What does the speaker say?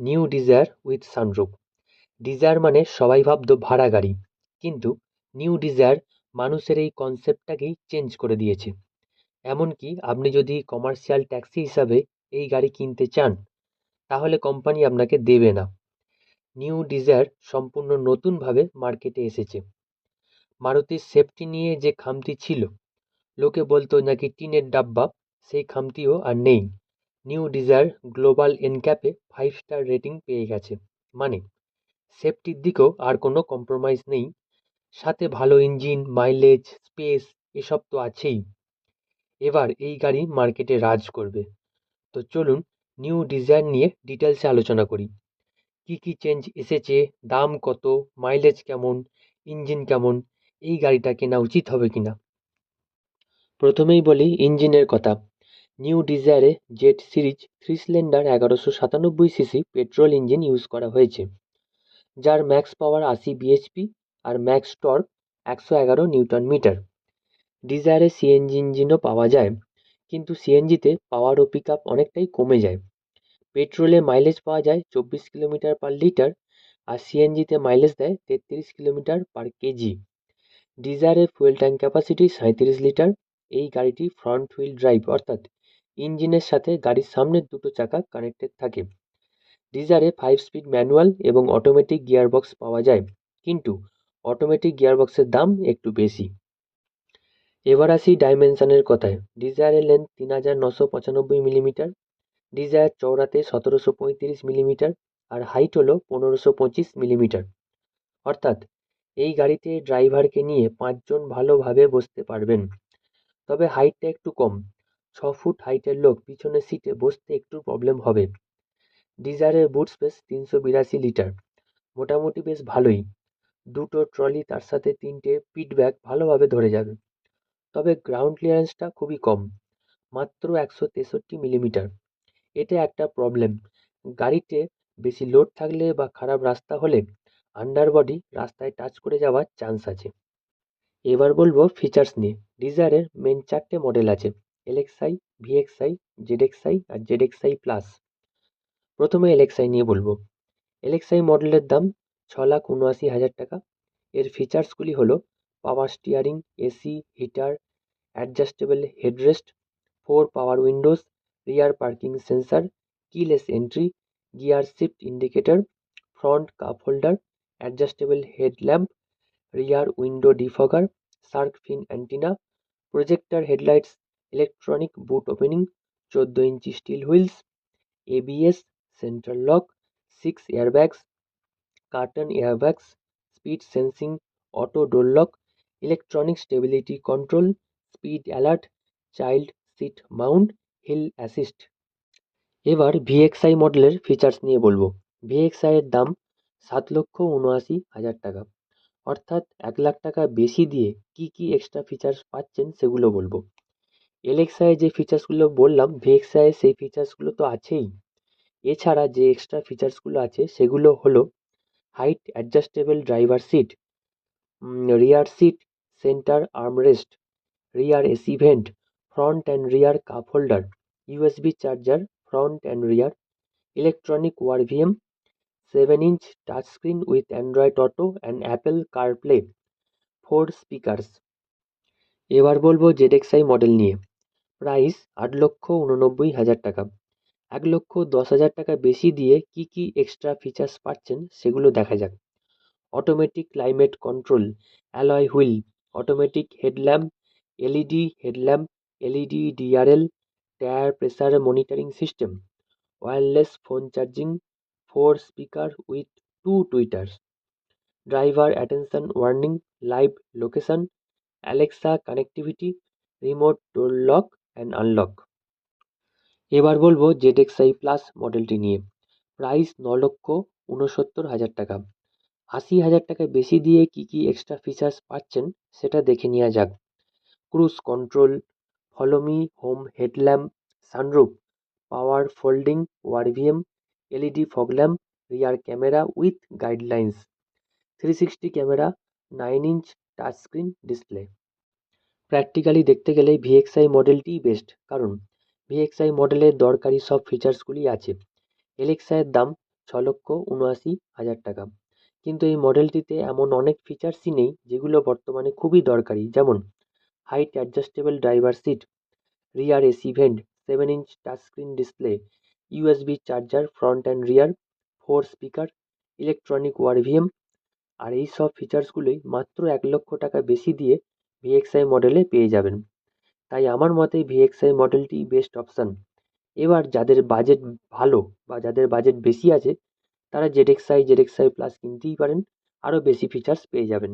New Dzire with sunroof Dzire মানে সবাই ভাবতো ভাড়া গাড়ি। কিন্তু নিউ ডিজায়ার মানুষের এই কনসেপ্টটাকেই চেঞ্জ করে দিয়েছে। এমনকি আপনি যদি কমার্শিয়াল ট্যাক্সি হিসাবে এই গাড়ি কিনতে চান, তাহলে কোম্পানি আপনাকে দেবে না। নিউ ডিজায়ার সম্পূর্ণ নতুনভাবে মার্কেটে এসেছে। মারুতির সেফটি নিয়ে যে খামতি ছিল, লোকে বলতো নাকি টিনের ডাব্বা, সেই খামতিও আর নেই। নিউ ডিজায়ার গ্লোবাল এনক্যাপে ফাইভ স্টার রেটিং পেয়ে গেছে। মানে সেফটির দিকেও আর কোনো কম্প্রোমাইজ নেই। সাথে ভালো ইঞ্জিন মাইলেজ স্পেস এসব তো আছেই। এবার এই গাড়ি মার্কেটে রাজ করবে। তো চলুন নিউ ডিজায়ার নিয়ে ডিটেলসে আলোচনা করি। কি কি চেঞ্জ এসেছে, দাম কত মাইলেজ কেমন ইঞ্জিন কেমন, এই গাড়িটা কেনা উচিত হবে কিনা? প্রথমেই বলি ইঞ্জিনের কথা। নিউ ডিজায়ারে জেড সিরিজ থ্রি সিলিন্ডার এগারোশো সাতানব্বই সিসি পেট্রোল ইঞ্জিন ইউজ করা হয়েছে। যার ম্যাক্স পাওয়ার আশি বিএইচপি আর ম্যাক্স টর্ক একশো এগারো নিউটন মিটার। ডিজায়ারে সিএনজি ইঞ্জিনও পাওয়া যায়, কিন্তু সিএনজিতে পাওয়ার ও পিক আপ অনেকটাই কমে যায়। পেট্রোলে মাইলেজ পাওয়া যায় চব্বিশ কিলোমিটার পার লিটার আর সিএনজিতে মাইলেজ দেয় তেত্রিশ কিলোমিটার পার কেজি। ডিজায়ারের ফুয়েল ট্যাঙ্ক ক্যাপাসিটি সাঁইত্রিশ লিটার। এই গাড়িটি ফ্রন্ট হুইল ড্রাইভ, অর্থাৎ ইঞ্জিনের সাথে গাড়ির সামনের দুটো চাকা কানেক্টেড থাকে। ডিজায়ারে ফাইভ স্পিড ম্যানুয়াল এবং অটোমেটিক গিয়ারবক্স পাওয়া যায়, কিন্তু অটোমেটিক গিয়ারবক্সের দাম একটু বেশি। এবার আসি ডাইমেনশনের কথায়। ডিজায়ারের লেন্থ তিন হাজার নশো পঁচানব্বই মিলিমিটার ডিজায়ার চওড়াতে সতেরোশো পঁয়ত্রিশ মিলিমিটার আর হাইট হলো পনেরোশো পঁচিশ মিলিমিটার অর্থাৎ এই গাড়িতে ড্রাইভারকে নিয়ে পাঁচজন ভালোভাবে বসতে পারবেন। তবে হাইটটা একটু কম। ছ ফুট হাইটের লোক পিছনের সিটে বসতে একটু প্রবলেম হবে। ডিজায়ারের বুট স্পেস তিনশো বিরাশি লিটার মোটামুটি বেশ ভালোই। দুটো ট্রলি তার সাথে তিনটে পিট ব্যাগ ভালোভাবে ধরে যাবে। তবে গ্রাউন্ড ক্লিয়ারেন্সটা খুবই কম। মাত্র একশো তেষট্টি মিলিমিটার এটা একটা প্রবলেম গাড়িতে বেশি লোড থাকলে বা খারাপ রাস্তা হলে আন্ডার বডি রাস্তায় টাচ করে যাওয়ার চান্স আছে। এবার বলব ফিচার্স নিয়ে। ডিজায়ারের মেন চারটে মডেল আছে। এলএক্সআই ভিএক্সআই জেডএক্সআই আর জেডএক্সআই প্লাস প্রথমে এলএক্সআই নিয়ে বলব। এলএক্সআই মডেলের দাম ছ লাখ উনআশি হাজার টাকা। এর ফিচার্সগুলি হলো power steering, AC, heater, adjustable headrest, four power windows, rear parking sensor, keyless entry, gear shift indicator, front cup holder, adjustable headlamp rear window defogger, shark fin antenna, projector headlights electronic boot opening চোদ্দ inch steel wheels ABS central lock six airbags curtain airbags speed sensing auto door lock electronic stability control speed alert child seat mount hill assist এবার VXI মডেলের features নিয়ে বলব। VXI এর দাম সাত লক্ষ উনআশি হাজার টাকা। অর্থাৎ এক লাখ টাকা বেশি দিয়ে কি কি এক্সট্রা ফিচার্স পাচ্ছেন সেগুলো বলব। এলএক্সআই যে ফিচার্সগুলো বললাম ভিএক্সআই সেই ফিচার্সগুলো তো আছেই। এছাড়া যে এক্সট্রা ফিচার্সগুলো আছে, সেগুলো হলো height adjustable driver seat rear seat centre armrest rear AC vent front and rear cup holder USB charger front and rear electronic ORVM seven inch touch screen with Android Auto and Apple CarPlay four speakers এবার বলব ZXI model নিয়ে। Price আট লক্ষ উননব্বই হাজার টাকা। এক লক্ষ দশ হাজার টাকা বেশি দিয়ে কি কি এক্সট্রা ফিচার্স পাচ্ছেন সেগুলো দেখা যাক। Automatic climate control, alloy wheel, automatic headlamp, LED headlamp, LED DRL, tyre pressure monitoring system, wireless phone charging, four speaker with two tweeters, driver attention warning, live location, Alexa connectivity, remote door lock and unlock এবার বলব ZXI plus মডেলটি নিয়ে। Price ন লক্ষ উনসত্তর হাজার টাকা। আশি হাজার টাকা বেশি দিয়ে কি কি এক্সট্রা ফিচার্স পাচ্ছেন সেটা দেখে নেওয়া যাক। Cruise control follow me home headlamp sunroof power folding ORVM LED fog lamp rear camera with guidelines three sixty camera nine inch touch screen display practically দেখতে গেলে ভিএক্সআই মডেলটিই বেস্ট কারণ ভিএক্সআই মডেলের দরকারি সব ফিচার্সগুলি আছে। এলেক্সাইয়ের দাম ছ লক্ষ উনআশি হাজার টাকা। কিন্তু এই মডেলটিতে এমন অনেক ফিচার্সই নেই, যেগুলো বর্তমানে খুবই দরকারি। যেমন height adjustable driver seat rear AC vent seven inch touch screen display USB charger front and rear four speaker electronic ORVM আর এই সব ফিচার্সগুলোই মাত্র এক লক্ষ টাকা বেশি দিয়ে ভিএক্সআই মডেলে পেয়ে যাবেন। তাই আমার মতে ভিএক্সআই মডেলটি বেস্ট অপশান এবার যাদের বাজেট ভালো বা যাদের বাজেট বেশি আছে, তারা Z X I Z X I plus কিনতেই পারেন। আরও বেশি ফিচার্স পেয়ে যাবেন।